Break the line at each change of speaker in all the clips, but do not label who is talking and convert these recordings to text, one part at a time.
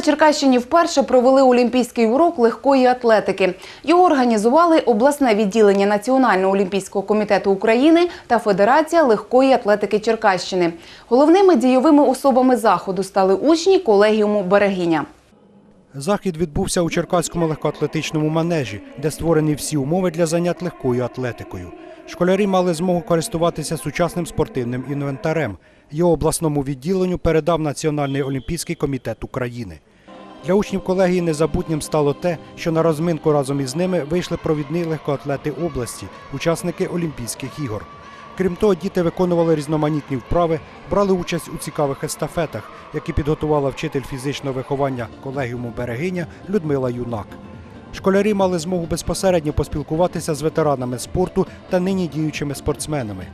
на Черкащині вперше провели олімпійський урок легкої атлетики. Його організували обласне відділення Національного олімпійського комітету України та Федерація легкої атлетики Черкащини. Головними дійовими особами заходу стали учні колегіуму Берегиня.
Захід відбувся у Черкаському легкоатлетичному манежі, де створені всі умови для занять легкою атлетикою. Школярі мали змогу користуватися сучасним спортивним інвентарем. Його обласному відділенню передав Національний олімпійський комітет України. Для учнів колегії незабутнім стало те, що на розминку разом із ними вийшли провідні легкоатлети області, учасники Олімпійських ігор. Крім того, діти виконували різноманітні вправи, брали участь у цікавих естафетах, які підготувала вчитель фізичного виховання колегіуму Берегиня Людмила Юнак. Школярі мали змогу безпосередньо поспілкуватися з ветеранами спорту та нині діючими спортсменами.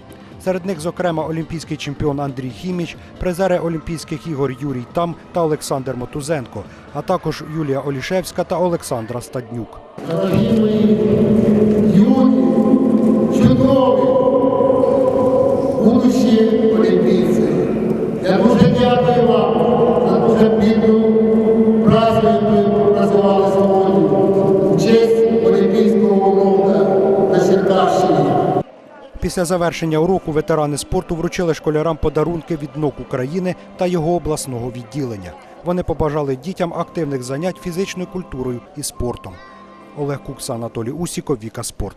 Серед них, зокрема, олімпійський чемпіон Андрій Хіміч, призери Олімпійських ігор Юрій Там та Олександр Мотузенко, а також Юлія Олішевська та Олександра Стаднюк.
Дорогі мої, юні, чудові, будущі олімпійці. Я дуже дякую вам за дуже плідну
Після завершення уроку ветерани спорту вручили школярам подарунки від НОК України та його обласного відділення. Вони побажали дітям активних занять фізичною культурою і спортом. Олег Кукса, Анатолій Усіков, Віка Спорт.